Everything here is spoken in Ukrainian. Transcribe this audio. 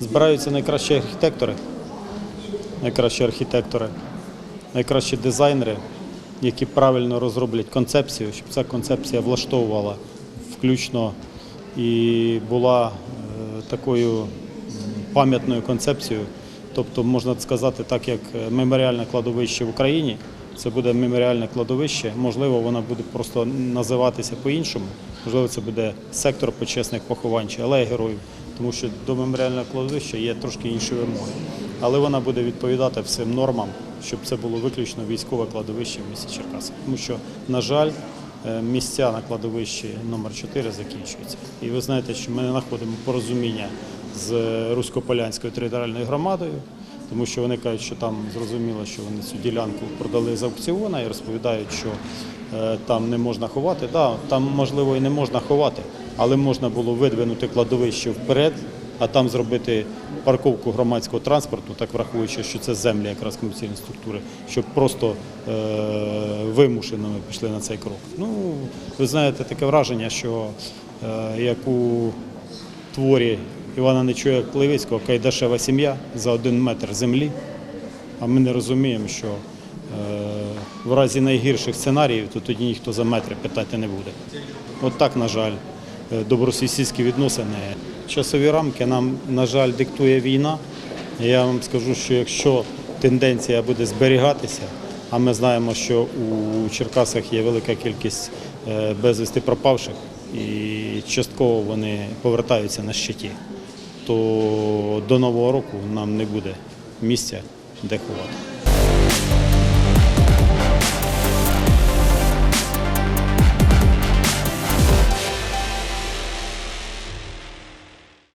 Збираються найкращі архітектори, найкращі архітектори, найкращі дизайнери, які правильно розроблять концепцію, щоб ця концепція влаштовувала включно і була е, такою пам'ятною концепцією. Тобто, можна сказати, так як е, меморіальне кладовище в Україні, це буде меморіальне кладовище. Можливо, воно буде просто називатися по-іншому. Можливо, це буде сектор почесних поховань чи алея героїв, тому що до меморіального кладовища є трошки інші вимоги. Але вона буде відповідати всім нормам, щоб це було виключно військове кладовище в місті Черкаси. Тому що, на жаль, е, місця на кладовищі номер 4 закінчуються. І ви знаєте, що ми не знаходимо порозуміння з Русько-Полянською територіальною громадою, тому що вони кажуть, що там зрозуміло, що вони цю ділянку продали з аукціону і розповідають, що е, там не можна ховати. Да, там можливо і не можна ховати, але можна було видвинути кладовище вперед, а там зробити парковку громадського транспорту, так враховуючи, що це землі якраз комерційної структури, щоб просто е, вимушено пішли на цей крок. Ну, ви знаєте, таке враження, що е, як у творі Івана Нечуя Клевицького Кайдашева сім'я за один метр землі. А ми не розуміємо, що е, в разі найгірших сценаріїв, то тоді ніхто за метри питати не буде. От так, на жаль, добросусідські відносини. Часові рамки нам, на жаль, диктує війна. Я вам скажу, що якщо тенденція буде зберігатися, а ми знаємо, що у Черкасах є велика кількість е, безвісти пропавших, і частково вони повертаються на щиті, то до нового року нам не буде місця, де ховати.